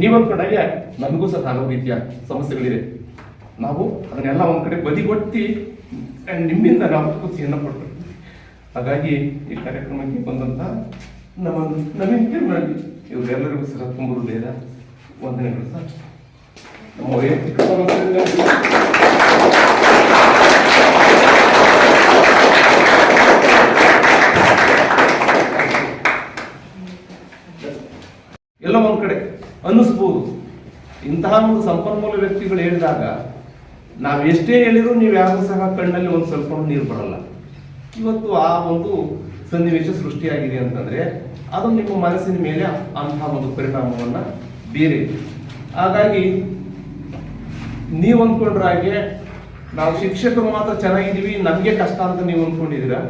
ನೀವು ಅಂದ್ಕೊಂಡಾಗೆ ನಮಗೂ ಸಹ ಹಲವು ರೀತಿಯ ಸಮಸ್ಯೆಗಳಿದೆ ನಾವು ಅದನ್ನೆಲ್ಲ ಒಂದ್ ಕಡೆ ಬದಿಗೊತ್ತಿ ಆ, ನಿಮ್ಮಿಂದ ನಾವು ಖುಷಿಯನ್ನು ಪಡ್ತೀವಿ ಹಾಗಾಗಿ ಈ ಕಾರ್ಯಕ್ರಮಕ್ಕೆ ಬಂದಂತ ನಮ್ಮ ನವೀನ್ ಇವರೆಲ್ಲರಿಗೂ ಸಹ ತುಂಬ ಹೃದಯದ ವಂದನೆಗಳು ನಮ್ಮ ವೈಯಕ್ತಿಕ ಎಲ್ಲ ಒಂದ್ ಕಡೆ. ಅನ್ನಿಸ್ಬೋದು. ಇಂತಹ ಒಂದು ಸಂಪನ್ಮೂಲ ವ್ಯಕ್ತಿಗಳು ಹೇಳಿದಾಗ, ನಾವು ಎಷ್ಟೇ ಹೇಳಿದ್ರು ನೀವು ಯಾರು ಸಹ ಕಣ್ಣಲ್ಲಿ ಒಂದು ಸ್ವಲ್ಪ ನೀರು ಬರಲ್ಲ. ಇವತ್ತು ಆ ಒಂದು ಸನ್ನಿವೇಶ ಸೃಷ್ಟಿಯಾಗಿದೆ ಅಂತಂದ್ರೆ, ಅದು ನಿಮ್ಮ ಮನಸ್ಸಿನ ಮೇಲೆ ಅಂತಹ ಒಂದು ಪರಿಣಾಮವನ್ನ ಬೀರಿ. ಹಾಗಾಗಿ, ನೀವು ಅಂದ್ಕೊಂಡ್ರ ಹಾಗೆ, ನಾವು ಶಿಕ್ಷಕರು ಮಾತ್ರ ಚೆನ್ನಾಗಿದ್ದೀವಿ, ನಮ್ಗೆ ಕಷ್ಟ ಅಂತ ನೀವು ಅಂದ್ಕೊಂಡಿದ್ದೀರಾ?